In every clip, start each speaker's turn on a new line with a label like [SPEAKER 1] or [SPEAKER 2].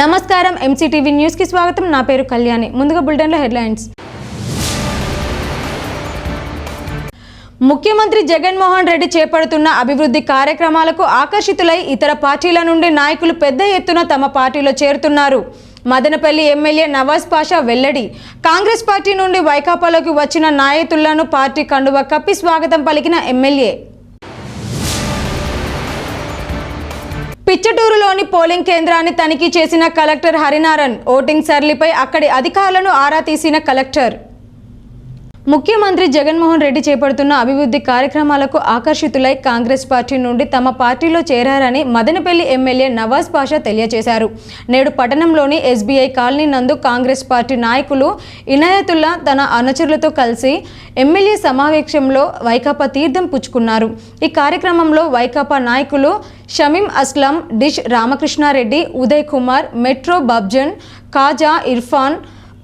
[SPEAKER 1] నమస్కారం ఎంసీటీవీ న్యూస్కి స్వాగతం. నా పేరు కళ్యాణి. ముందుగా బులెటిన్లో హెడ్లైన్స్. ముఖ్యమంత్రి జగన్మోహన్ రెడ్డి చేపడుతున్న అభివృద్ధి కార్యక్రమాలకు ఆకర్షితులై ఇతర పార్టీల నుండి నాయకులు పెద్ద ఎత్తున తమ పార్టీలో చేరుతున్నారు. మదనపల్లి ఎమ్మెల్యే నవాజ్ పాషా వెల్లడి కాంగ్రెస్ పార్టీ నుండి వైకాపాలోకి వచ్చిన నాయకులను పార్టీ కండువ కప్పి స్వాగతం పలికిన ఎమ్మెల్యే. పిచ్చటూరులోని పోలింగ్ కేంద్రాన్ని తనిఖీ చేసిన కలెక్టర్ హరినారాయణ్ ఓటింగ్ సర్లిపై అక్కడి అధికారులను ఆరా తీసిన కలెక్టర్. ముఖ్యమంత్రి జగన్మోహన్ రెడ్డి చేపడుతున్న అభివృద్ధి కార్యక్రమాలకు ఆకర్షితులై కాంగ్రెస్ పార్టీ నుండి తమ పార్టీలో చేరారని మదనపల్లి ఎమ్మెల్యే నవాజ్ పాషా తెలియజేశారు. నేడు పట్టణంలోని ఎస్బీఐ కాలనీ నందు కాంగ్రెస్ పార్టీ నాయకులు ఇనాయతుల్లా తన అనుచరులతో కలిసి ఎమ్మెల్యే సమావేశంలో వైకాపా తీర్థం పుచ్చుకున్నారు. ఈ కార్యక్రమంలో వైకాపా నాయకులు షమీం అస్లం డిష్ రామకృష్ణారెడ్డి ఉదయ్ కుమార్ మెట్రో బబ్జన్ కాజా ఇర్ఫాన్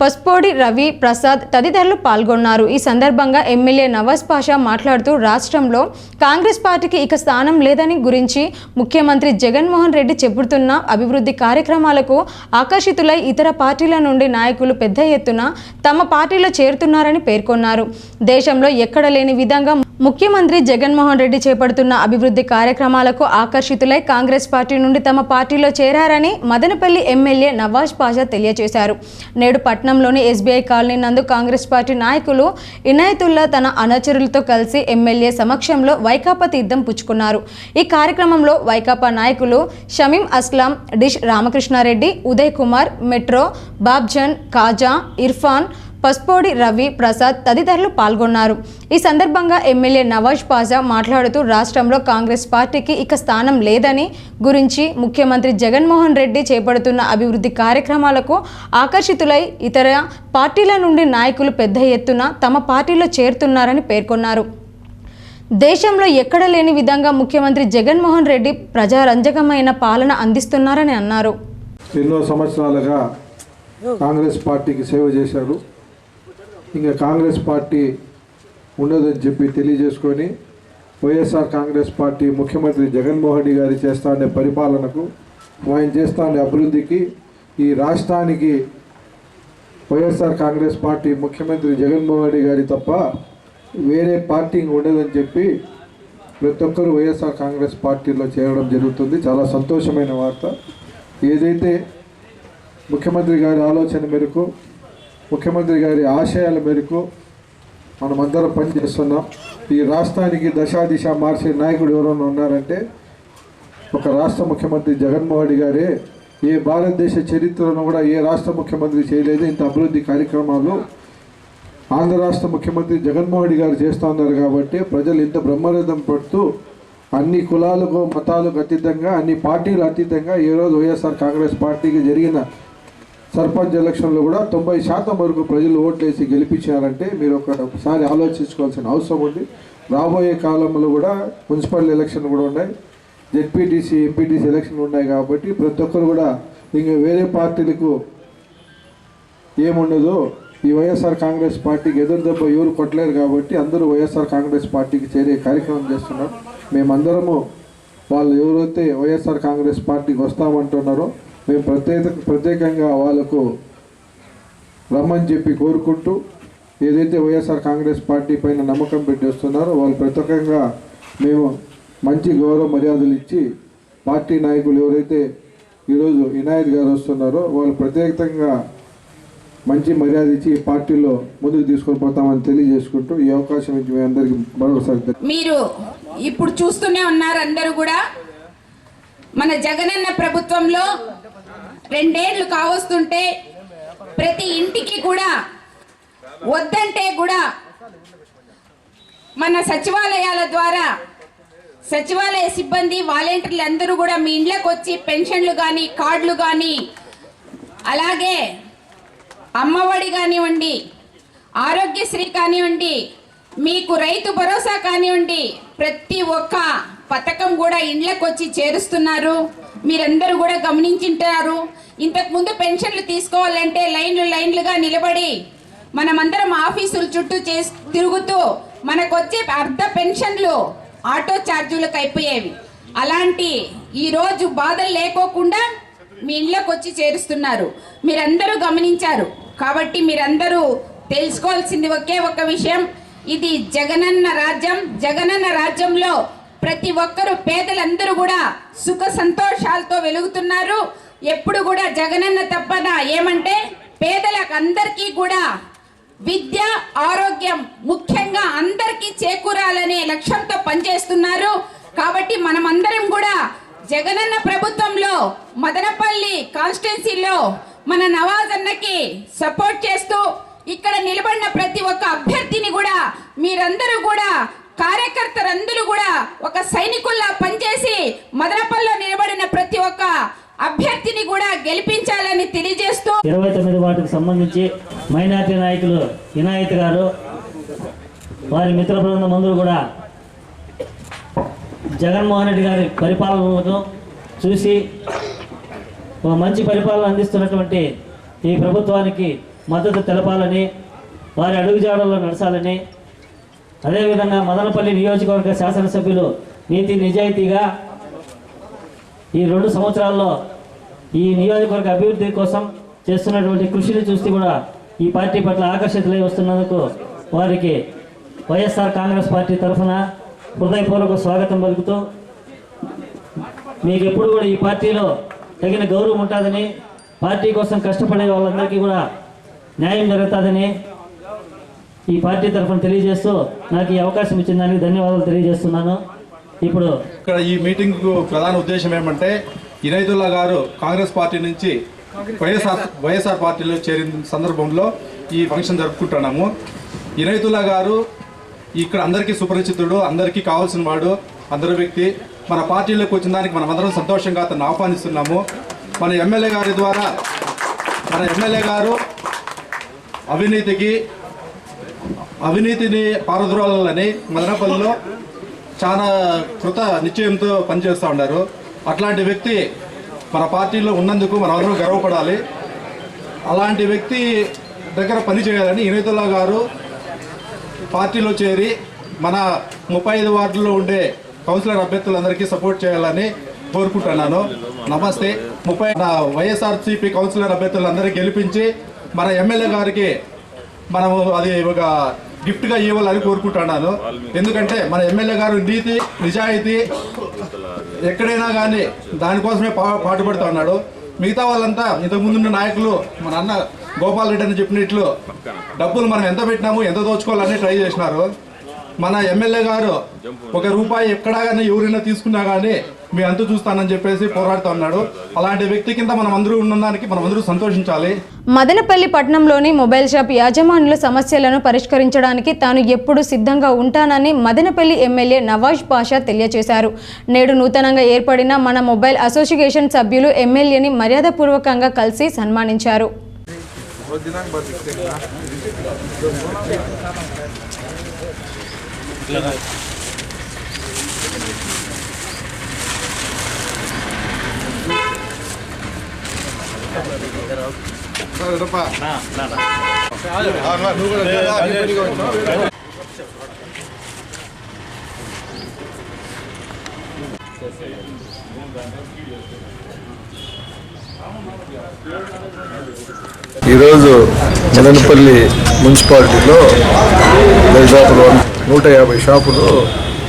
[SPEAKER 1] పసుపోడి రవి ప్రసాద్ తదితరులు పాల్గొన్నారు. ఈ సందర్భంగా ఎమ్మెల్యే నవాజ్ పాషా మాట్లాడుతూ రాష్ట్రంలో కాంగ్రెస్ పార్టీకి ఇక స్థానం లేదని గురించి ముఖ్యమంత్రి జగన్మోహన్ రెడ్డి చెబుతున్న అభివృద్ధి కార్యక్రమాలకు ఆకర్షితులై ఇతర పార్టీల నుండి నాయకులు పెద్ద ఎత్తున తమ పార్టీలో చేరుతున్నారని పేర్కొన్నారు. దేశంలో ఎక్కడ లేని విధంగా ముఖ్యమంత్రి జగన్మోహన్ రెడ్డి చేపడుతున్న అభివృద్ధి కార్యక్రమాలకు ఆకర్షితులై కాంగ్రెస్ పార్టీ నుండి తమ పార్టీలో చేరారని మదనపల్లి ఎమ్మెల్యే నవాజ్ పాషా తెలియజేశారు. నేడు పట్నం పట్నంలోని ఎస్బీఐ కాలనీ నందు కాంగ్రెస్ పార్టీ నాయకులు ఇనాయతుల్లా తన అనుచరులతో కలిసి ఎమ్మెల్యే సమక్షంలో వైకాపా తీర్థం పుచ్చుకున్నారు. ఈ కార్యక్రమంలో వైకాపా నాయకులు షమీం అస్లాం డిష్ రామకృష్ణారెడ్డి ఉదయ్ కుమార్ మెట్రో బాబ్జన్ కాజా ఇర్ఫాన్ పస్పోడి రవి ప్రసాద్ తదితరులు పాల్గొన్నారు. ఈ సందర్భంగా ఎమ్మెల్యే నవాజ్ పాజా మాట్లాడుతూ రాష్ట్రంలో కాంగ్రెస్ పార్టీకి ఇక స్థానం లేదని గురించి ముఖ్యమంత్రి జగన్మోహన్ రెడ్డి చేపడుతున్న అభివృద్ధి కార్యక్రమాలకు ఆకర్షితులై ఇతర పార్టీల నుండి నాయకులు పెద్ద ఎత్తున తమ పార్టీలో చేరుతున్నారని పేర్కొన్నారు. దేశంలో ఎక్కడ లేని విధంగా ముఖ్యమంత్రి జగన్మోహన్ రెడ్డి ప్రజారంజకమైన పాలన అందిస్తున్నారని అన్నారు.
[SPEAKER 2] ఎన్నో సంవత్సరాలుగా కాంగ్రెస్ పార్టీకి సేవ చేశారు ఇంకా కాంగ్రెస్ పార్టీ ఉండదని చెప్పి తెలియజేసుకొని వైఎస్ఆర్ కాంగ్రెస్ పార్టీ ముఖ్యమంత్రి జగన్మోహన్ రెడ్డి గారి చేస్తానే పరిపాలనకు ఆయన చేస్తానే అభివృద్ధికి ఈ రాష్ట్రానికి వైఎస్ఆర్ కాంగ్రెస్ పార్టీ ముఖ్యమంత్రి జగన్మోహన్ రెడ్డి గారి తప్ప వేరే పార్టీ ఉండదని చెప్పి ప్రతి ఒక్కరు వైఎస్ఆర్ కాంగ్రెస్ పార్టీలో చేరడం జరుగుతుంది. చాలా సంతోషమైన వార్త. ఏదైతే ముఖ్యమంత్రి గారి ఆలోచన మేరకు ముఖ్యమంత్రి గారి ఆశయాల మేరకు మనమందరం పనిచేస్తున్నాం. ఈ రాష్ట్రానికి దశాదిశ మార్చే నాయకుడు ఎవరైనా ఉన్నారంటే ఒక రాష్ట్ర ముఖ్యమంత్రి జగన్మోహన్ రెడ్డి గారే. ఏ భారతదేశ చరిత్రను కూడా ఏ రాష్ట్ర ముఖ్యమంత్రి చేయలేదు. ఇంత అభివృద్ధి కార్యక్రమాలు ఆంధ్ర రాష్ట్ర ముఖ్యమంత్రి జగన్మోహన్ రెడ్డి గారు చేస్తూ ఉన్నారు కాబట్టి ప్రజలు ఇంత బ్రహ్మరథం పడుతూ అన్ని కులాలకు మతాలకు అతీతంగా అన్ని పార్టీలు అతీతంగా ఈరోజు వైఎస్ఆర్ కాంగ్రెస్ పార్టీకి జరిగిన సర్పంచ్ ఎలక్షన్లో కూడా తొంభై శాతం వరకు ప్రజలు ఓట్లేసి గెలిపించారంటే మీరు ఒకసారి ఆలోచించుకోవాల్సిన అవసరం ఉంది. రాబోయే కాలంలో కూడా మున్సిపల్ ఎలక్షన్ కూడా ఉన్నాయి. జెడ్పీటీసీ ఎంపీటీసీ ఎలక్షన్ ఉన్నాయి కాబట్టి ప్రతి ఒక్కరు కూడా ఇంకా వేరే పార్టీలకు ఏముండదు ఈ వైఎస్ఆర్ కాంగ్రెస్ పార్టీకి ఎదురు దెబ్బ ఎవరు కొట్టలేరు కాబట్టి అందరూ వైఎస్ఆర్ కాంగ్రెస్ పార్టీకి చేరే కార్యక్రమం చేస్తున్నారు. మేమందరము వాళ్ళు ఎవరైతే వైఎస్ఆర్ కాంగ్రెస్ పార్టీకి వస్తామంటున్నారో మేము ప్రత్యేక ప్రత్యేకంగా వాళ్ళకు రమ్మని చెప్పి కోరుకుంటూ ఏదైతే వైఎస్ఆర్ కాంగ్రెస్ పార్టీ పైన నమ్మకం పెట్టి వస్తున్నారో వాళ్ళు ప్రత్యేకంగా మేము మంచి గౌరవ మర్యాదలు ఇచ్చి పార్టీ నాయకులు ఎవరైతే ఈరోజు వినాయక్ గారు వస్తున్నారో వాళ్ళు ప్రత్యేకంగా మంచి మర్యాద ఇచ్చి పార్టీలో ముందుకు తీసుకొని పోతామని తెలియజేసుకుంటూ ఈ అవకాశం ఇచ్చి మీ అందరికీ మరొకసారి
[SPEAKER 3] మీరు ఇప్పుడు చూస్తూనే ఉన్నారు అందరూ కూడా. మన జగనన్న ప్రభుత్వంలో రెండేళ్ళు కావస్తుంటే ప్రతి ఇంటికి కూడా వద్దంటే కూడా మన సచివాలయాల ద్వారా సచివాలయ సిబ్బంది వాలంటీర్లు అందరూ కూడా మీ ఇంట్లోకి వచ్చి పెన్షన్లు కానీ కార్డులు కానీ అలాగే అమ్మఒడి కానివ్వండి ఆరోగ్యశ్రీ కానివ్వండి మీకు రైతు భరోసా కానివ్వండి ప్రతి ఒక్క పథకం కూడా ఇండ్లకు వచ్చి చేరుస్తున్నారు. మీరందరూ కూడా గమనించింటారు. ఇంతకు ముందు పెన్షన్లు తీసుకోవాలంటే లైన్లు లైన్లుగా నిలబడి మనమందరం ఆఫీసుల చుట్టూ చే తిరుగుతూ మనకొచ్చే అర్ధ పెన్షన్లు ఆటో ఛార్జీలకు అయిపోయేవి. అలాంటి ఈరోజు బాధలు లేకోకుండా మీ ఇళ్ళకు వచ్చి చేరుస్తున్నారు. మీరందరూ గమనించారు. కాబట్టి మీరందరూ తెలుసుకోవాల్సింది ఒకే ఒక విషయం. ఇది జగనన్న రాజ్యం. జగనన్న రాజ్యంలో ప్రతి ఒక్కరూ పేదలందరూ కూడా సుఖ సంతోషాలతో వెలుగుతున్నారు. ఎప్పుడు కూడా జగనన్న తప్పన ఏమంటే పేదలకు అందరికీ కూడా విద్య ఆరోగ్యం ముఖ్యంగా అందరికీ చేకూరాలనే లక్ష్యంతో పనిచేస్తున్నారు. కాబట్టి మనమందరం కూడా జగనన్న ప్రభుత్వంలో మదనపల్లి కాన్స్టిట్యున్సీలో మన నవాజ్ అన్నకి సపోర్ట్ చేస్తూ ఇక్కడ నిలబడిన ప్రతి ఒక్క అభ్యర్థిని కూడా మీరందరూ కూడా కార్యకర్తలందరూ కూడా ఒక సైనికుల్లా పనిచేసి మదనపల్లిలో నిలబడిన ప్రతి ఒక్క అభ్యర్థిని కూడా గెలిపించాలని తెలియజేస్తూ
[SPEAKER 4] ఇరవై తొమ్మిది వాటికి సంబంధించి మైనార్టీ నాయకులు వినాయత్ గారు వారి మిత్ర బృందం అందరూ కూడా జగన్మోహన్ రెడ్డి గారి పరిపాలనను చూసి ఒక మంచి పరిపాలన అందిస్తున్నటువంటి ఈ ప్రభుత్వానికి మద్దతు తెలపాలని వారి అడుగుజాడల్లో నడచాలని అదేవిధంగా మదనపల్లి నియోజకవర్గ శాసనసభ్యులు నీతి నిజాయితీగా ఈ రెండు సంవత్సరాల్లో ఈ నియోజకవర్గ అభివృద్ధి కోసం చేస్తున్నటువంటి కృషిని చూసి కూడా ఈ పార్టీ పట్ల ఆకర్షితులై వస్తున్నందుకు వారికి వైఎస్ఆర్ కాంగ్రెస్ పార్టీ తరఫున హృదయపూర్వక స్వాగతం పలుకుతూ మీకు ఎప్పుడు కూడా ఈ పార్టీలో తగిన గౌరవం ఉంటుందని పార్టీ కోసం కష్టపడే వాళ్ళందరికీ కూడా న్యాయం జరుగుతుందని ఈ పార్టీ తరఫున తెలియజేస్తూ నాకు ఈ అవకాశం ఇచ్చిన దానికి ధన్యవాదాలు తెలియజేస్తున్నాను. ఇప్పుడు
[SPEAKER 5] ఇక్కడ ఈ మీటింగ్ ప్రధాన ఉద్దేశం ఏమంటే ఇనైదుల్లా గారు కాంగ్రెస్ పార్టీ నుంచి వైఎస్ఆర్ వైఎస్ఆర్ పార్టీలో చేరిన సందర్భంలో ఈ ఫంక్షన్ జరుపుకుంటున్నాము. ఇనైదుల్లా గారు ఇక్కడ అందరికీ సుపరిచితుడు అందరికీ కావాల్సిన వాడు అందరి వ్యక్తి. మన పార్టీలోకి వచ్చిన దానికి మనం అందరం సంతోషంగా అతను ఆహ్వానిస్తున్నాము. మన ఎమ్మెల్యే గారి ద్వారా మన ఎమ్మెల్యే గారు అవినీతికి అవినీతిని పారద్రోలని మదనపల్లిలో చాలా కృత నిశ్చయంతో పనిచేస్తూ ఉన్నారు. అట్లాంటి వ్యక్తి మన పార్టీలో ఉన్నందుకు మనం అందరం గర్వపడాలి. అలాంటి వ్యక్తి దగ్గర పని చేయాలని ఇనేతుల్లా గారు పార్టీలో చేరి మన ముప్పై ఐదు వార్డుల్లో ఉండే కౌన్సిలర్ అభ్యర్థులందరికీ సపోర్ట్ చేయాలని కోరుకుంటున్నాను. నమస్తే. ముప్పై నా వైఎస్ఆర్సీపీ కౌన్సిలర్ అభ్యర్థులందరికీ గెలిపించి మన ఎమ్మెల్యే గారికి మనము అది ఒక గిఫ్ట్గా ఇవ్వాలని కోరుకుంటున్నాను. ఎందుకంటే మన ఎమ్మెల్యే గారు నీతి నిజాయితీ ఎక్కడైనా కానీ దానికోసమే పా పాటుపడుతూ ఉన్నాడు. మిగతా వాళ్ళంతా ఇంతకుముందున్న నాయకులు మన అన్న గోపాల్ రెడ్డి అని చెప్పినట్లు డబ్బులు మనం ఎంత పెట్టినాము ఎంత దోచుకోవాలని ట్రై చేసినారు. మన ఎమ్మెల్యే గారు ఒక రూపాయి ఎక్కడా కానీ ఎవరైనా తీసుకున్నా కానీ మీ అంతు చూస్తానని చెప్పేసి పోరాడుతూ ఉన్నాడు. అలాంటి వ్యక్తి కింద మనం అందరూ ఉన్నదానికి మనం అందరూ సంతోషించాలి.
[SPEAKER 1] మదనపల్లి పట్టణంలోని మొబైల్ షాప్ యాజమానుల సమస్యలను పరిష్కరించడానికి తాను ఎప్పుడూ సిద్ధంగా ఉంటానని మదనపల్లి ఎమ్మెల్యే నవాజ్ పాషా తెలియజేశారు నేడు నూతనంగా ఏర్పడిన మన మొబైల్ అసోసియేషన్ సభ్యులు ఎమ్మెల్యేని మర్యాదపూర్వకంగా కలిసి సన్మానించారు.
[SPEAKER 2] ఈరోజు మదనపల్లి మున్సిపాలిటీలో దాదాపు నూట యాభై షాపులు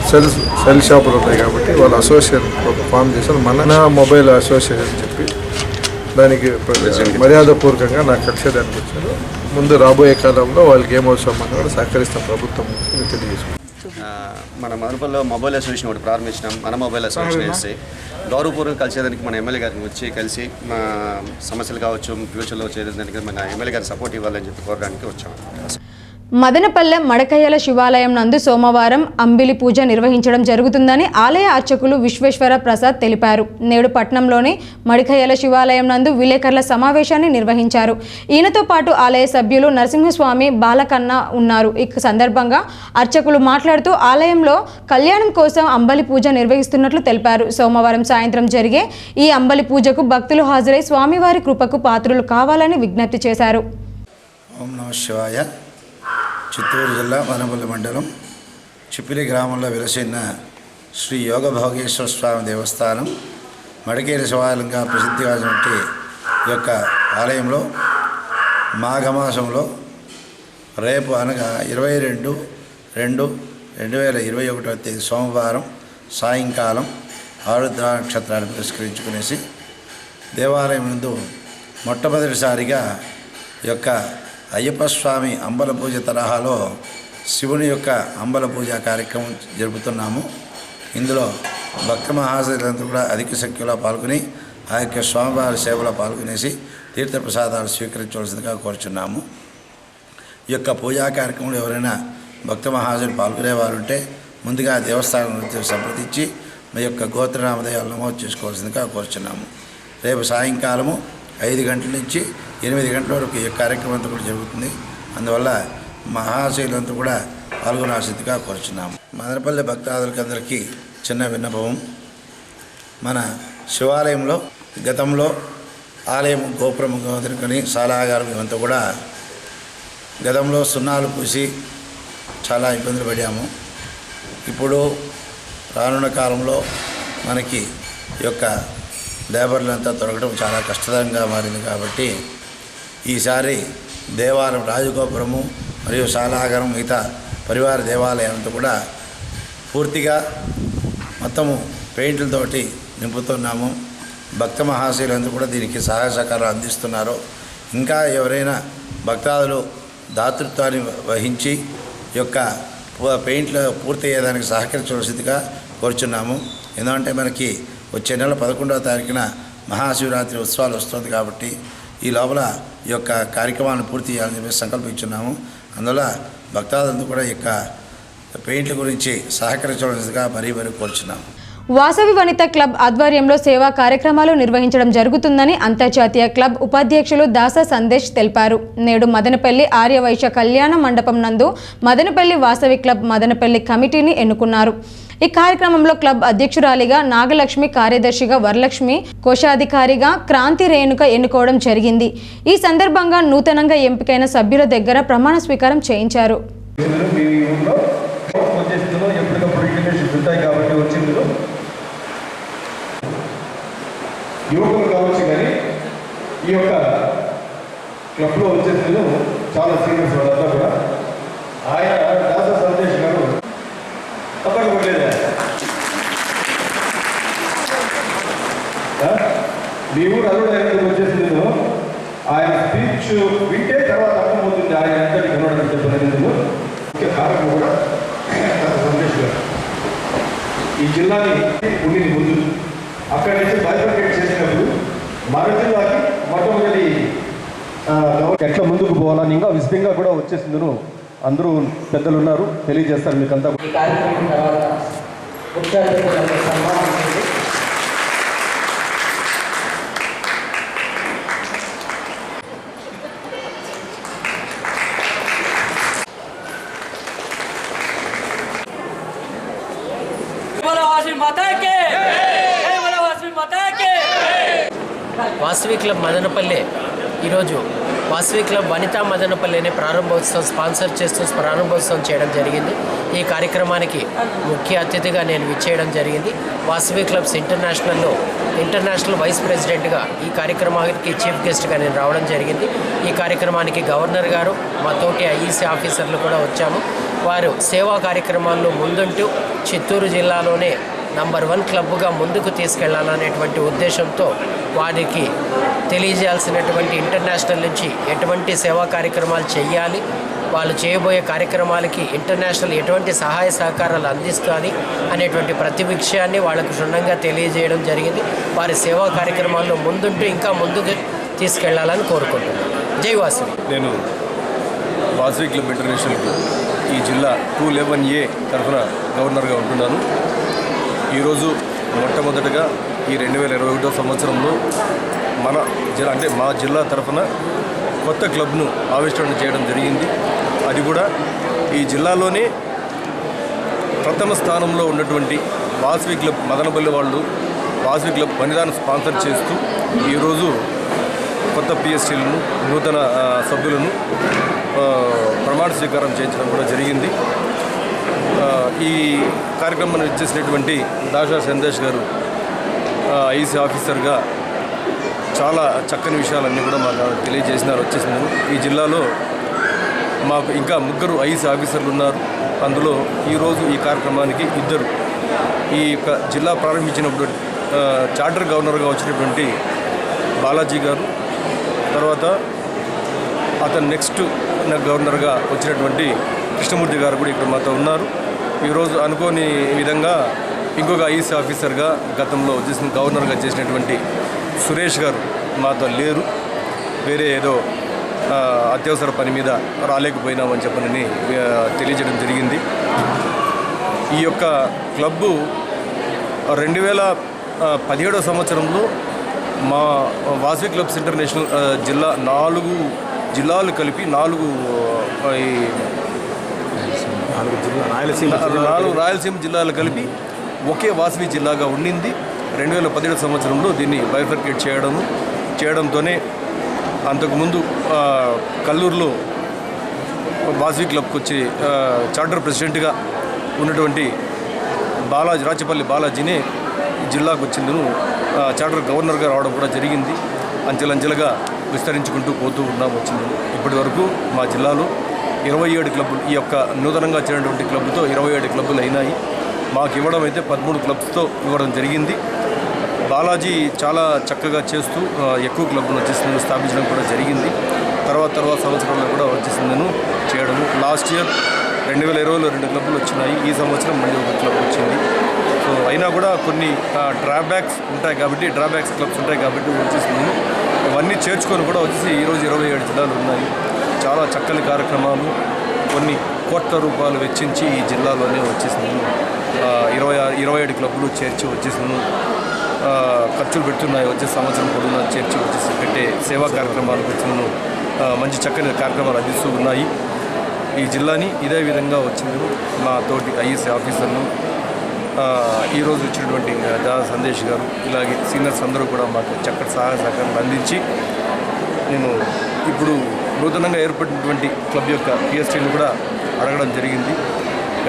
[SPEAKER 2] సెల్ సెల్ షాపులు ఉన్నాయి కాబట్టి వాళ్ళ అసోసియేషన్ ఫామ్ చేశారు. మన మొబైల్ అసోసియేషన్ చెప్పి దానికి మర్యాదపూర్వకంగా నాకు కలిసేదానికి వచ్చారు. ముందు రాబోయే కాలంలో వాళ్ళకి ఏం అవసరం అన్న కూడా సహకరిస్తాం ప్రభుత్వం
[SPEAKER 6] ఆ, మన మదనపల్లిలో మొబైల్ అసోసియేషన్ ఒకటి ప్రారంభించినాం. మన మొబైల్ అసోసియేషన్ వేసి గౌరవపూర్వకంగా కలిసేదానికి మన ఎమ్మెల్యే గారిని వచ్చి కలిసి మా సమస్యలు కావచ్చు ఫ్యూచర్లో చేసేదానికి మన ఎమ్మెల్యే గారి సపోర్ట్ ఇవ్వాలని చెప్పి కోరడానికి వచ్చాం.
[SPEAKER 1] మదనపల్లె మడకయ్యల శివాలయం నందు సోమవారం అంబిలి పూజ నిర్వహించడం జరుగుతుందని ఆలయ అర్చకులు విశ్వేశ్వర ప్రసాద్ తెలిపారు. నేడు పట్నంలోని మడికయ్యల శివాలయం నందు విలేకరుల సమావేశాన్ని నిర్వహించారు. ఈయనతో పాటు ఆలయ సభ్యులు నరసింహస్వామి బాలకన్న ఉన్నారు. ఈ సందర్భంగా అర్చకులు మాట్లాడుతూ ఆలయంలో కళ్యాణం కోసం అంబలి పూజ నిర్వహిస్తున్నట్లు తెలిపారు. సోమవారం సాయంత్రం జరిగే ఈ అంబలి పూజకు భక్తులు హాజరై స్వామివారి కృపకు పాత్రులు కావాలని విజ్ఞప్తి చేశారు.
[SPEAKER 7] ఓం నమ శివాయ. చిత్తూరు జిల్లా వనపల్లి మండలం చిప్పిలి గ్రామంలో వెలసిన శ్రీ యోగ భోగేశ్వర స్వామి దేవస్థానం మడికేరి శివాలయంగా ప్రసిద్ధిగాంచినటువంటి ఈ యొక్క ఆలయంలో మాఘమాసంలో రేపు అనగా ఇరవై రెండు రెండు రెండు వేల ఇరవై ఒకటో తేదీ సోమవారం సాయంకాలం ఆరుద్ర నక్షత్రాన్ని పురస్కరించుకునేసి దేవాలయం నందు మొట్టమొదటిసారిగా యొక్క అయ్యప్ప స్వామి అంబల పూజ తరహాలో శివుని యొక్క అంబల పూజ కార్యక్రమం జరుపుతున్నాము. ఇందులో భక్త మహాశైలంతా కూడా అధిక సంఖ్యలో పాల్గొని ఆ యొక్క స్వామివారి సేవలో పాల్గొనేసి తీర్థప్రసాదాలు స్వీకరించవలసిందిగా కోరుచున్నాము. ఈ యొక్క పూజా కార్యక్రమంలో ఎవరైనా భక్త మహాజులు పాల్గొనేవారు ఉంటే ముందుగా దేవస్థానం సంప్రదించి మీ యొక్క గోత్రనామధేయాలు నమోదు చేసుకోవాల్సిందిగా కోరుచున్నాము. రేపు సాయంకాలము ఐదు గంటల నుంచి ఎనిమిది గంటల వరకు ఈ కార్యక్రమం అంతా కూడా జరుగుతుంది. అందువల్ల మహాశైలంతా కూడా పాల్గొనాల్సిందిగా కోరుచున్నాము. మదనపల్లి భక్తాదులకి అందరికీ చిన్న విన్నపం. మన శివాలయంలో గతంలో ఆలయం గోపురం గోదరికని శాలాగారం ఇవంతా కూడా గతంలో సున్నాలు పూసి చాలా ఇబ్బందులు పడాము ఇప్పుడు రానున్న కాలంలో మనకి ఈ యొక్క లేబర్లంతా దొరకడం చాలా కష్టతరంగా మారింది కాబట్టి ఈసారి దేవాలయం రాజగోపురము మరియు శాలాగారం మిగతా పరివార దేవాలయంతో కూడా పూర్తిగా మొత్తము పెయింట్లతోటి నింపుతున్నాము. భక్త మహాశైలందరూ కూడా దీనికి సహాయ సహకారాలు అందిస్తున్నారు. ఇంకా ఎవరైనా భక్తాదులు దాతృత్వాన్ని వహించి యొక్క పూ- పెయింట్లు పూర్తి అయ్యేదానికి సహకరించవలసిందిగా కోరుచున్నాము. ఎందుకంటే మనకి వచ్చే నెల పదకొండవ తారీఖున మహాశివరాత్రి ఉత్సవాలు వస్తుంది కాబట్టి ఈ లోపల ఈ యొక్క కార్యక్రమాన్ని పూర్తి చేయాలని చెప్పి సంకల్పించున్నాము అందువల్ల భక్తాదులందరూ కూడా ఈ యొక్క పెయింట్ల గురించి సహకరించవలసిందిగా మరీ మరీ కోరుచున్నాము.
[SPEAKER 1] వాసవి వనిత క్లబ్ ఆధ్వర్యంలో సేవా కార్యక్రమాలు నిర్వహించడం జరుగుతుందని అంతర్జాతీయ క్లబ్ ఉపాధ్యక్షులు దాస సందేశ్ తెలిపారు. నేడు మదనపల్లి ఆర్యవైశ్య కళ్యాణ మండపం నందు మదనపల్లి వాసవి క్లబ్ మదనపల్లి కమిటీని ఎన్నుకున్నారు. ఈ కార్యక్రమంలో క్లబ్ అధ్యక్షురాలిగా నాగలక్ష్మి కార్యదర్శిగా వరలక్ష్మి కోశాధికారిగా క్రాంతి రేణుక ఎన్నుకోవడం జరిగింది. ఈ సందర్భంగా నూతనంగా ఎంపికైన సభ్యుల దగ్గర ప్రమాణ స్వీకారం చేయించారు
[SPEAKER 8] ఇందులో మీ ఊళ్ళో వచ్చేసిందో ఎప్పటికప్పుడు ఇంటిమేషన్స్ ఉంటాయి కాబట్టి వచ్చిందో యువకులు కావచ్చు కానీ ఈ యొక్క క్లబ్లో వచ్చేసిందో చాలా సీనియర్స్ వాళ్ళంతా కూడా. ఆయన దాస సందేశ్ గారు తప్పక కొట్టలేదా మీ ఊరు అల్లుడు అయినందుకు ఆయన స్పీచ్ వింటే తర్వాత అర్థమవుతుంది ఆయన ఎంతటి కనబడని చెప్పినందుకు ముఖ్య కారణం కూడా సందేశ్ గారు. ఈ జిల్లాని ఉండింది ముందు అక్కడి నుంచి బైఫర్కేట్ చేసినప్పుడు మరొకటి జిల్లాకి మొట్టమొదటి ఎట్లా ముందుకు పోవాలని ఇంకా విస్తృతంగా కూడా వచ్చేసిందను. అందరూ పెద్దలు ఉన్నారు తెలియజేస్తారు మీకంతా.
[SPEAKER 9] ఈ కార్యక్రమం తర్వాత ముఖ్య అతిథులకు సన్మానం ఉంటుంది
[SPEAKER 10] వాసవి క్లబ్ మదనపల్లె. ఈరోజు వాసవి క్లబ్ వనితా మదనపల్లెని ప్రారంభోత్సవం స్పాన్సర్ చేస్తూ ప్రారంభోత్సవం చేయడం జరిగింది. ఈ కార్యక్రమానికి ముఖ్య అతిథిగా నేను విచ్చేయడం జరిగింది. వాసవి క్లబ్స్ ఇంటర్నేషనల్లో ఇంటర్నేషనల్ వైస్ ప్రెసిడెంట్గా ఈ కార్యక్రమానికి చీఫ్ గెస్ట్గా నేను రావడం జరిగింది. ఈ కార్యక్రమానికి గవర్నర్ గారు మా తోటి ఐఈసీ ఆఫీసర్లు కూడా వచ్చాము. వారు సేవా కార్యక్రమాల్లో ముందుంటూ చిత్తూరు జిల్లాలోనే నంబర్ వన్ క్లబ్గా ముందుకు తీసుకెళ్ళాలనేటువంటి ఉద్దేశంతో వారికి తెలియజేయాల్సినటువంటి ఇంటర్నేషనల్ నుంచి ఎటువంటి సేవా కార్యక్రమాలు చేయాలి వాళ్ళు చేయబోయే కార్యక్రమాలకి ఇంటర్నేషనల్ ఎటువంటి సహాయ సహకారాలు అందిస్తుంది అనేటువంటి ప్రతి విషయాన్ని వాళ్ళకు క్షుణ్ణంగా తెలియజేయడం జరిగింది. వారి సేవా కార్యక్రమాల్లో ముందుంటూ ఇంకా ముందుకు తీసుకెళ్ళాలని కోరుకుంటున్నాను జై వాసు.
[SPEAKER 8] నేను వాసవి క్లబ్ ఇంటర్నేషనల్కి ఈ జిల్లా టూ లెవెన్ ఏ తరఫున గవర్నర్గా ఉంటున్నాను. ఈరోజు మొట్టమొదటగా ఈ రెండు వేల ఇరవై ఒకటో సంవత్సరంలో మన జిల్లా అంటే మా జిల్లా తరఫున కొత్త క్లబ్ను ఆవిష్కరణ చేయడం జరిగింది. అది కూడా ఈ జిల్లాలోనే ప్రథమ స్థానంలో ఉన్నటువంటి వాసవి క్లబ్ మదనపల్లి వాళ్ళు వాసవి క్లబ్ వనిదాన్ని స్పాన్సర్ చేస్తూ ఈరోజు కొత్త పిఎస్సీలను నూతన సభ్యులను ప్రమాణ స్వీకారం చేయించడం కూడా జరిగింది. ఈ కార్యక్రమాన్ని ఇచ్చేసినటువంటి దాషా సందేశ్ గారు ఐసీ ఆఫీసర్గా చాలా చక్కని విషయాలన్నీ కూడా మాకు తెలియజేసినారు వచ్చేసినారు. ఈ జిల్లాలో మాకు ఇంకా ముగ్గురు ఐసీ ఆఫీసర్లు ఉన్నారు. అందులో ఈరోజు ఈ కార్యక్రమానికి ఇద్దరు. ఈ యొక్క జిల్లా ప్రారంభించినప్పుడు చార్టర్ గవర్నర్గా వచ్చినటువంటి బాలాజీ గారు తర్వాత అతను నెక్స్ట్ గవర్నర్గా వచ్చినటువంటి కృష్ణమూర్తి గారు కూడా ఇక్కడ మాతో ఉన్నారు. ఈరోజు అనుకోని విధంగా ఇంకొక ఐసీ ఆఫీసర్గా గతంలో వచ్చేసిన గవర్నర్గా చేసినటువంటి సురేష్ గారు మాతో లేరు. వేరే ఏదో అత్యవసర పని మీద రాలేకపోయినామని చెప్పనని తెలియజేయడం జరిగింది. ఈ యొక్క క్లబ్బు రెండు వేల పదిహేడవ సంవత్సరంలో మా వాసవి క్లబ్స్ ఇంటర్నేషనల్ జిల్లా నాలుగు జిల్లాలు కలిపి నాలుగు ఆ, ఈ నాలుగు రాయలసీమ జిల్లాలు కలిపి ఒకే వాసవి జిల్లాగా ఉండింది. రెండు వేల పదిహేడు సంవత్సరంలో దీన్ని బైఫర్కేట్ చేయడము చేయడంతోనే అంతకుముందు కల్లూరులో వాసవి క్లబ్కి వచ్చి చార్టర్ ప్రెసిడెంట్గా ఉన్నటువంటి బాలాజీ రాచపల్లి బాలాజీనే జిల్లాకు వచ్చిందను చార్టర్ గవర్నర్గా రావడం కూడా జరిగింది. అంచెలంచెలుగా విస్తరించుకుంటూ పోతూ ఉన్నాం వచ్చింది. ఇప్పటి వరకు మా జిల్లాలో ఇరవై ఏడు క్లబ్బులు ఈ యొక్క నూతనంగా చేరినటువంటి క్లబ్తో ఇరవై ఏడు క్లబ్బులు అయినాయి. మాకు ఇవ్వడం అయితే పదమూడు క్లబ్స్తో ఇవ్వడం జరిగింది. బాలాజీ చాలా చక్కగా చేస్తూ ఎక్కువ క్లబ్ను వచ్చేసిందని స్థాపించడం కూడా జరిగింది. తర్వాత తర్వాత సంవత్సరంలో కూడా వచ్చేసిందను చేయడము. లాస్ట్ ఇయర్ రెండు వేల ఇరవైలో రెండు క్లబ్లు వచ్చినాయి. ఈ సంవత్సరం మళ్ళీ ఒక క్లబ్ వచ్చింది. సో అయినా కూడా కొన్ని డ్రాబ్యాక్స్ ఉంటాయి కాబట్టి డ్రాబ్యాక్స్ క్లబ్స్ ఉంటాయి కాబట్టి వచ్చేసింది అవన్నీ చేర్చుకొని కూడా వచ్చేసి ఈరోజు ఇరవై ఏడు జిల్లాలు ఉన్నాయి. చాలా చక్కని కార్యక్రమాలు కొన్ని కోట్ల రూపాయలు వెచ్చించి ఈ జిల్లాలోనే వచ్చేసినాము. ఇరవై ఇరవై ఏడు క్లబ్లు చేర్చి వచ్చేసినాము. ఖర్చులు పెడుతున్నాయి. వచ్చే సంవత్సరం పొడవునా చేర్చి వచ్చేసి పెట్టే సేవా కార్యక్రమాలు వచ్చిన మంచి చక్కని కార్యక్రమాలు అందిస్తూ ఉన్నాయి. ఈ జిల్లాని ఇదే విధంగా వచ్చింది మా తోటి ఐఎస్ఐ ఆఫీసర్ను ఈరోజు వచ్చినటువంటి దాదా సందేశ్ గారు ఇలాగే సీనియర్స్ అందరూ కూడా మాకు చక్కటి సహాయ సహకారం అందించి నేను ఇప్పుడు నూతనంగా ఏర్పడినటువంటి క్లబ్ యొక్క పిఎస్టీని కూడా అడగడం జరిగింది.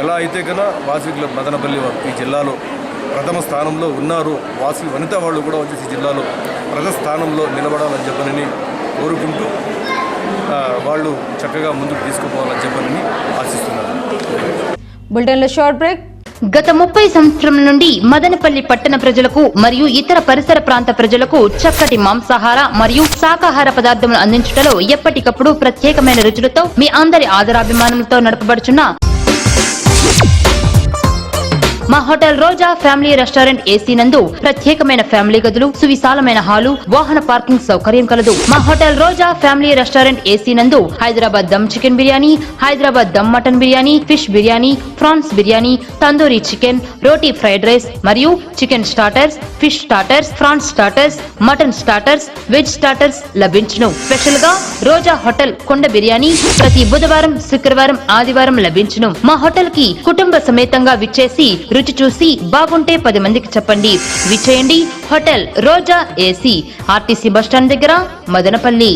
[SPEAKER 8] ఎలా అయితే కన్నా వాసుకుల మదనపల్లి ఈ జిల్లాలో ప్రథమ స్థానంలో ఉన్నారు వాసు వనిత వాళ్ళు కూడా వచ్చేసి జిల్లాలో ప్రథమ స్థానంలో నిలబడాలని చెప్పనని కోరుకుంటూ వాళ్ళు చక్కగా ముందుకు తీసుకుపోవాలని చెప్పనని ఆశిస్తున్నారు
[SPEAKER 1] బులెటిన్లో షార్ట్ బ్రేక్.
[SPEAKER 11] గత ముప్పై సంవత్సరం నుండి మదనపల్లి పట్టణ ప్రజలకు మరియు ఇతర పరిసర ప్రాంత ప్రజలకు చక్కటి మాంసాహార మరియు శాకాహార పదార్థములు అందించుటలో ఎప్పటికప్పుడు ప్రత్యేకమైన రుచులతో మీ అందరి ఆదరాభిమానులతో నడపబడుచున్న. మా hotel Roja family restaurant AC నందు ప్రత్యేకమైన ఫ్యామిలీ గదులు సువిశాలమైన హాలు వాహన పార్కింగ్ సౌకర్యం కలదు. మా hotel Roja family restaurant AC నందు Hyderabad dum chicken biryani Hyderabad dum mutton biryani fish biryani prawns biryani tandoori chicken roti fried rice మరియు chicken starters fish starters prawns starters mutton starters veg starters లభించును. స్పెషల్గా రోజా hotel కొండ బిర్యానీ ప్రతి బుధవారం శుక్రవారం ఆదివారం లభించును. మా హోటల్కి కుటుంబ సమేతంగా విచ్చేసి రుచి చూసి బాగుంటే పది మందికి చెప్పండి. విచ్చేయండి. Hotel Roja AC RTC bus stand దగ్గర మదనపల్లి.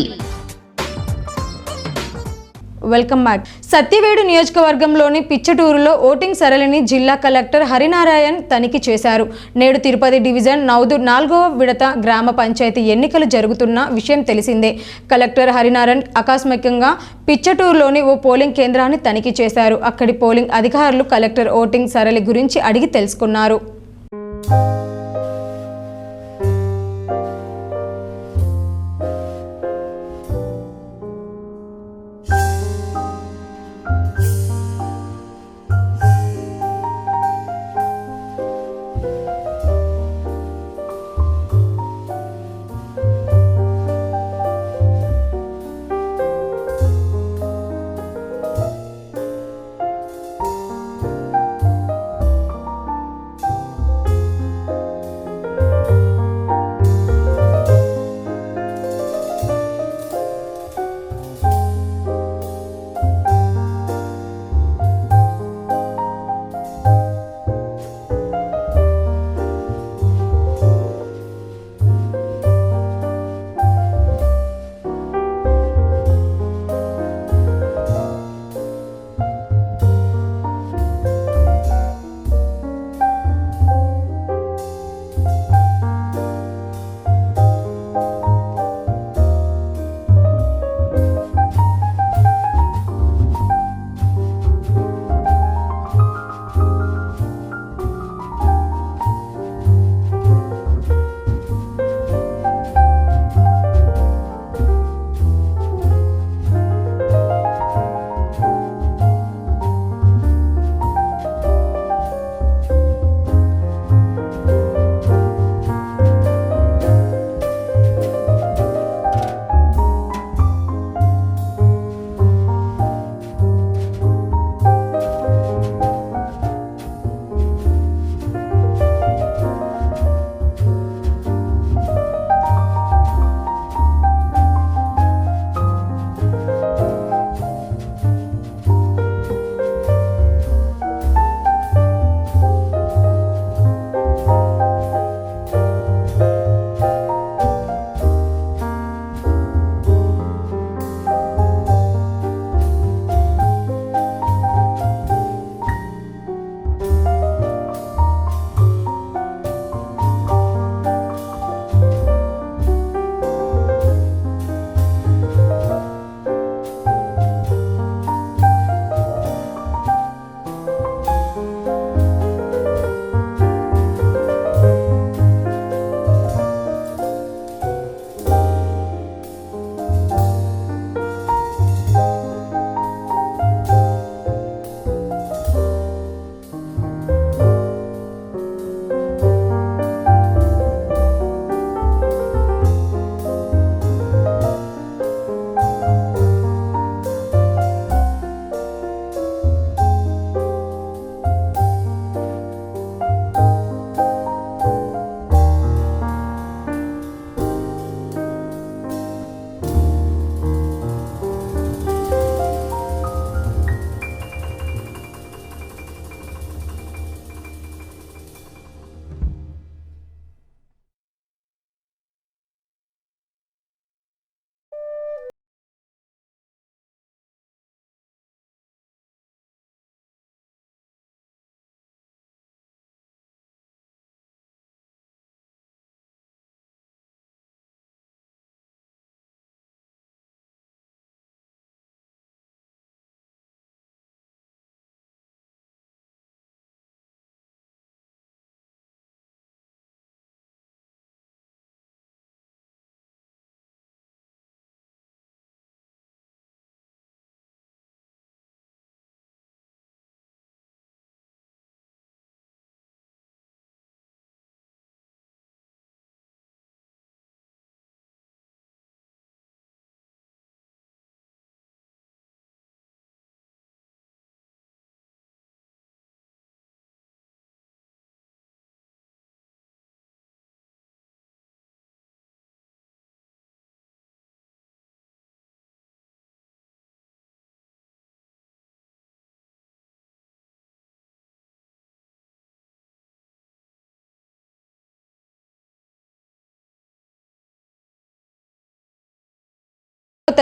[SPEAKER 1] వెల్కమ్ బ్యాక్ సత్యవేడు నియోజకవర్గంలోని పిచ్చటూరులో ఓటింగ్ సరళిని జిల్లా కలెక్టర్ హరినారాయణ్ తనిఖీ చేశారు. నేడు తిరుపతి డివిజన్ నౌదు నాలుగవ విడత గ్రామ పంచాయతీ ఎన్నికలు జరుగుతున్న విషయం తెలిసిందే. కలెక్టర్ హరినారాయణ్ ఆకస్మికంగా పిచ్చటూరులోని ఓ పోలింగ్ కేంద్రాన్ని తనిఖీ చేశారు. అక్కడి పోలింగ్ అధికారులు కలెక్టర్ ఓటింగ్ సరళి గురించి అడిగి తెలుసుకున్నారు.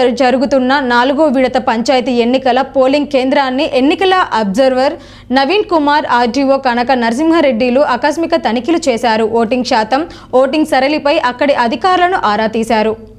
[SPEAKER 1] జరుగుతున్న నాలుగో విడత పంచాయతీ ఎన్నికల పోలింగ్ కేంద్రాన్ని ఎన్నికల అబ్జర్వర్ నవీన్ కుమార్ ఆర్డీఓ కనక నరసింహారెడ్డిలు ఆకస్మిక తనిఖీలు చేశారు. ఓటింగ్ శాతం ఓటింగ్ సరళిపై అక్కడి అధికారులను ఆరా తీశారు.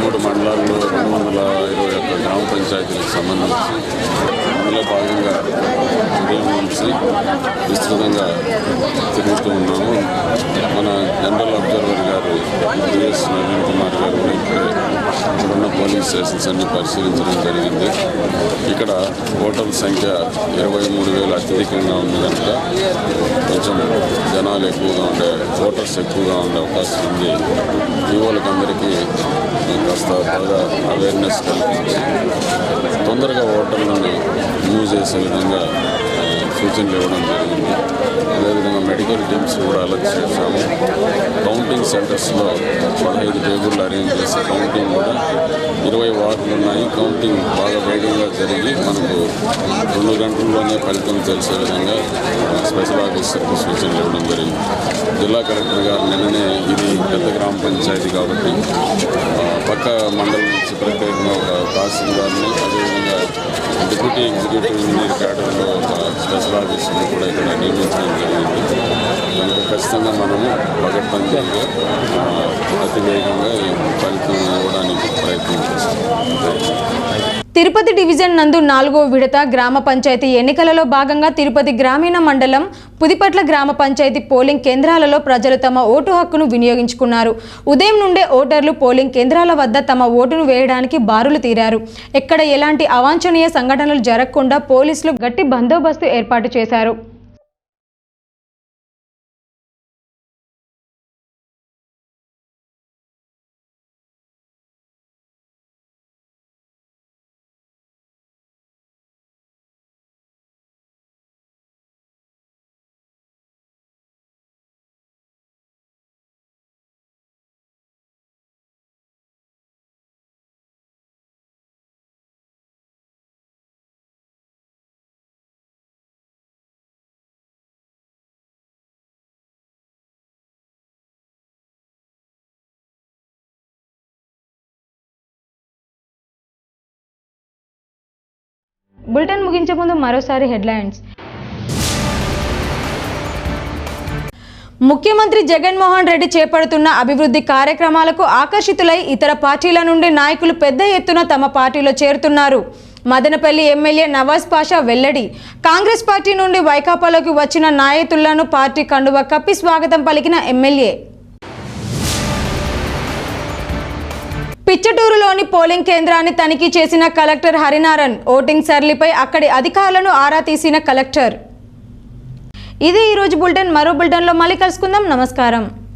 [SPEAKER 12] మూడు మండలాల్లో రెండు వందల ఇరవై ఒక్క గ్రామ పంచాయతీలకు సంబంధించి అందులో భాగంగా ఉదయం నుంచి విస్తృతంగా తిరుగుతూ ఉన్నాము. మన జనరల్ అబ్జర్వర్ గారు బిఎస్ నవీన్ కుమార్ గారు కూడా ఇప్పుడే ఇక్కడున్న పోలింగ్ స్టేషన్స్ అన్ని పరిశీలించడం జరిగింది. ఇక్కడ ఓటర్ల సంఖ్య ఇరవై మూడు వేలు అత్యధికంగా ఉంది కనుక కొంచెం జనాలు ఎక్కువగా ఉండే ఓటర్స్ ఎక్కువగా ఉండే అవకాశం ఉంది. యువలకు అందరికీ కాస్త బాగా అవేర్నెస్ కల్పించి తొందరగా ఓటర్లను యూజ్ చేసే విధంగా సూచనలు ఇవ్వడం జరిగింది. అదేవిధంగా మెడికల్ టీమ్స్ కూడా అలర్ట్ చేశాము. కౌంటింగ్ సెంటర్స్లో పదహైదు టేబుల్ అరేంజ్ చేసి కౌంటింగ్ కూడా ఇరవై వార్డులు ఉన్నాయి. కౌంటింగ్ బాగా వేగంగా జరిగి మనకు రెండు గంటల్లోనే ఫలితం తెలిసే విధంగా స్పెషల్ ఆఫీసర్కి సూచనలు ఇవ్వడం జరిగింది. జిల్లా కలెక్టర్ గారు నిన్ననే ఇది పెద్ద గ్రామ పంచాయతీ కాబట్టి పక్క మండలం నుంచి ప్రత్యేకంగా ఒక తహసీల్దార్ని అదేవిధంగా డిప్యూటీ ఎగ్జిక్యూటివ్ ఇంజనీర్ క్యాడర్లో ఒక కూడా ఇక్కడ నియమించడం జరిగింది కనుక ఖచ్చితంగా మనము పగడ్బందీగా ఆ, అతి వేగంగా ఈ ఫలితం ఇవ్వడానికి ప్రయత్నం చేస్తాం
[SPEAKER 1] తిరుపతి డివిజన్ నందు నాలుగో విడత గ్రామ పంచాయతీ ఎన్నికలలో భాగంగా తిరుపతి గ్రామీణ మండలం పుదిపట్ల గ్రామ పంచాయతీ పోలింగ్ కేంద్రాలలో ప్రజలు తమ ఓటు హక్కును వినియోగించుకున్నారు. ఉదయం నుండే ఓటర్లు పోలింగ్ కేంద్రాల వద్ద తమ ఓటును వేయడానికి బారులు తీరారు. ఎక్కడ ఎలాంటి అవాంఛనీయ సంఘటనలు జరగకుండా పోలీసులు గట్టి బందోబస్తు ఏర్పాటు చేశారు. బులెటిన్ ముగించే ముందు మరోసారి హెడ్లైన్స్. ముఖ్యమంత్రి జగన్మోహన్ రెడ్డి చేపడుతున్న అభివృద్ధి కార్యక్రమాలకు ఆకర్షితులై ఇతర పార్టీల నుండి నాయకులు పెద్ద ఎత్తున తమ పార్టీలో చేరుతున్నారు. మదనపల్లి ఎమ్మెల్యే నవాజ్ పాషా వెల్లడి కాంగ్రెస్ పార్టీ నుండి వైకాపాలోకి వచ్చిన నాయకులను పార్టీ కండువ కప్పి స్వాగతం పలికిన ఎమ్మెల్యే. పిచ్చటూరులోని పోలింగ్ కేంద్రాన్ని తనిఖీ చేసిన కలెక్టర్ హరినారన్ ఓటింగ్ సర్లిపై అక్కడి అధికారులను ఆరా తీసిన కలెక్టర్. ఇది ఈరోజు బులెటిన్ మరో బులెటిన్లో మళ్ళీ కలుసుకుందాం. నమస్కారం.